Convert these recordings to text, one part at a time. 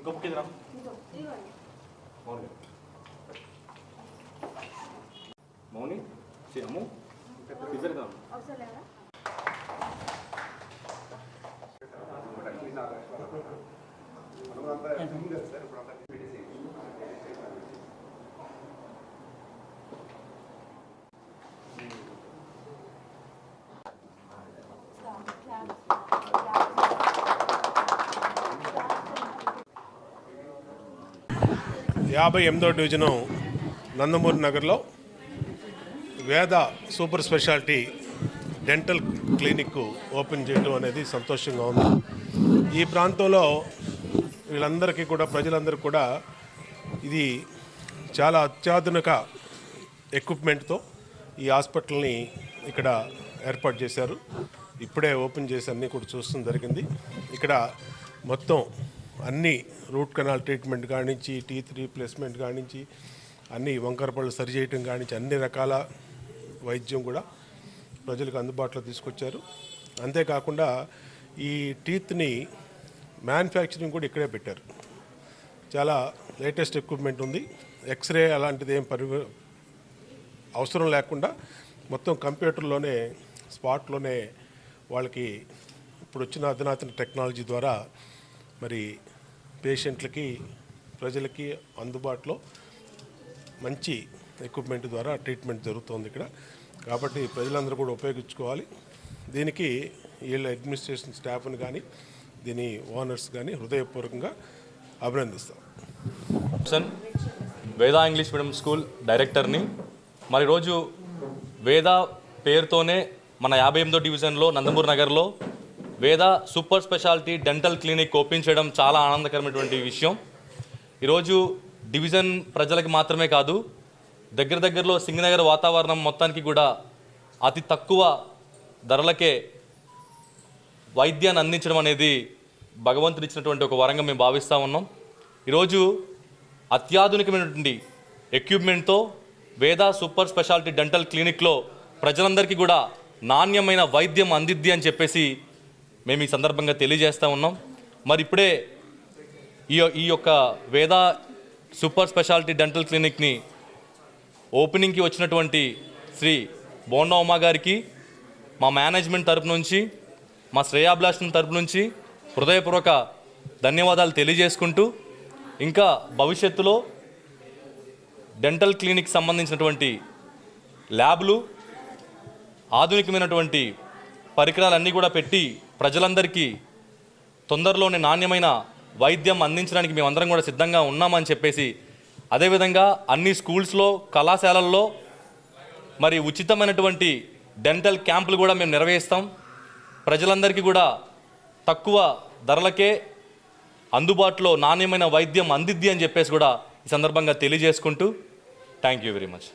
이거 볼게 되나? 이거 이거 아니야? 모르 모니? 시아모? 기다리다. 없을래요? Thank you. యాభై ఎనిమిదో division Nandamuri నగర్లో Veda super speciality dental clinic open చేయడం అనేది సంతోషంగా ఉంది. ఈ ప్రాంతంలో వీళ్ళందరికీ కూడా ప్రజలందరూ కూడా ఇది చాలా అత్యాధునిక ఎక్విప్మెంట్తో ఈ హాస్పిటల్ని ఇక్కడ ఏర్పాటు చేశారు. ఇప్పుడే ఓపెన్ చేసి అన్నీ కూడా చూస్తూ జరిగింది. ఇక్కడ మొత్తం అన్ని రూట్ కెనాల్ ట్రీట్మెంట్ కానించి టీత్ రీప్లేస్మెంట్ కానించి అన్ని వంకర పళ్ళు సరి చేయటం కానించి అన్ని రకాల వైద్యం కూడా ప్రజలకు అందుబాటులో తీసుకొచ్చారు. అంతేకాకుండా ఈ టీత్ని మ్యానుఫ్యాక్చరింగ్ కూడా ఇక్కడే పెట్టారు. చాలా లేటెస్ట్ ఎక్విప్మెంట్ ఉంది. ఎక్స్రే అలాంటిది ఏం పరి అవసరం లేకుండా మొత్తం కంప్యూటర్లోనే స్పాట్లోనే వాళ్ళకి ఇప్పుడు వచ్చిన అధునాతన టెక్నాలజీ ద్వారా మరి పేషెంట్లకి ప్రజలకి అందుబాటులో మంచి ఎక్విప్మెంట్ ద్వారా ట్రీట్మెంట్ జరుగుతోంది ఇక్కడ. కాబట్టి ప్రజలందరూ కూడా ఉపయోగించుకోవాలి. దీనికి వీళ్ళ అడ్మినిస్ట్రేషన్ స్టాఫ్ని కానీ దీని ఓనర్స్ కానీ హృదయపూర్వకంగా అభినందిస్తాం. వేదా ఇంగ్లీష్ మీడియం స్కూల్ డైరెక్టర్ని. మరి రోజు వేద పేరుతోనే మన యాభై ఎనిమిదో డివిజన్లో నందమూరి నగర్లో Veda super speciality dental clinic open చేయడం చాలా ఆనందకరమైనటువంటి విషయం. ఈరోజు డివిజన్ ప్రజలకు మాత్రమే కాదు దగ్గర దగ్గరలో సింగనగర్ వాతావరణం మొత్తానికి కూడా అతి తక్కువ ధరలకే వైద్యాన్ని అందించడం అనేది భగవంతుడు ఇచ్చినటువంటి ఒక వరంగా మేము భావిస్తూ ఉన్నాం. ఈరోజు అత్యాధునికమైనటువంటి ఎక్విప్మెంట్తో వేద సూపర్ స్పెషాలిటీ డెంటల్ క్లినిక్లో ప్రజలందరికీ కూడా నాణ్యమైన వైద్యం అందిద్ది అని చెప్పేసి మేము ఈ సందర్భంగా తెలియజేస్తూ ఉన్నాం. మరి ఇప్పుడే ఈ ఈ యొక్క వేద సూపర్ స్పెషాలిటీ డెంటల్ క్లినిక్ని ఓపెనింగ్కి వచ్చినటువంటి శ్రీ బోండా ఉమా గారికి మా మేనేజ్మెంట్ తరపు నుంచి మా శ్రేయాభిలాషం తరపు నుంచి హృదయపూర్వక ధన్యవాదాలు తెలియజేసుకుంటూ ఇంకా భవిష్యత్తులో డెంటల్ క్లినిక్ సంబంధించినటువంటి ల్యాబ్లు ఆధునికమైనటువంటి పరికరాలన్నీ కూడా పెట్టి ప్రజలందరికీ తొందరలోనే నాణ్యమైన వైద్యం అందించడానికి మేమందరం కూడా సిద్ధంగా ఉన్నామని చెప్పేసి అదేవిధంగా అన్ని స్కూల్స్లో కళాశాలల్లో మరి ఉచితమైనటువంటి డెంటల్ క్యాంపులు కూడా మేము నిర్వహిస్తాం. ప్రజలందరికీ కూడా తక్కువ ధరలకే అందుబాటులో నాణ్యమైన వైద్యం అందిద్ది అని చెప్పేసి కూడా ఈ సందర్భంగా తెలియజేసుకుంటూ thank you very much.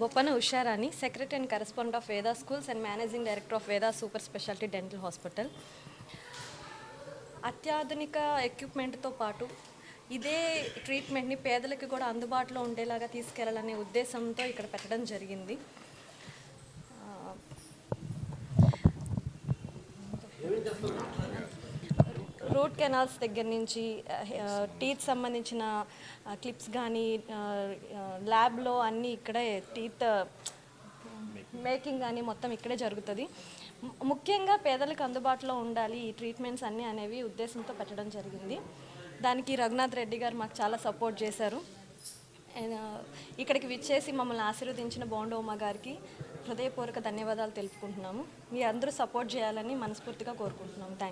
Boppana Usharani secretary and correspondent of Veda schools and managing director of Veda super speciality dental hospital అత్యాధునిక ఎక్విప్మెంట్తో పాటు ఇదే ట్రీట్మెంట్ని పేదలకు కూడా అందుబాటులో ఉండేలాగా తీసుకెళ్ళాలనే ఉద్దేశంతో ఇక్కడ పెట్టడం జరిగింది రూట్ కెనాల్స్ దగ్గర నుంచి టీత్ సంబంధించిన క్లిప్స్ కానీ ల్యాబ్లో అన్నీ ఇక్కడే టీత్ మేకింగ్ కానీ మొత్తం ఇక్కడే జరుగుతుంది. ముఖ్యంగా పేదలకు అందుబాటులో ఉండాలి ఈ ట్రీట్మెంట్స్ అన్నీ అనేవి ఉద్దేశంతో పెట్టడం జరిగింది. దానికి రఘునాథ్ రెడ్డి గారు మాకు చాలా సపోర్ట్ చేశారు. ఇక్కడికి విచ్చేసి మమ్మల్ని ఆశీర్వదించిన బోండోమ గారికి హృదయపూర్వక ధన్యవాదాలు తెలుపుకుంటున్నాము. మీ అందరూ సపోర్ట్ చేయాలని మనస్ఫూర్తిగా కోరుకుంటున్నాము. థ్యాంక్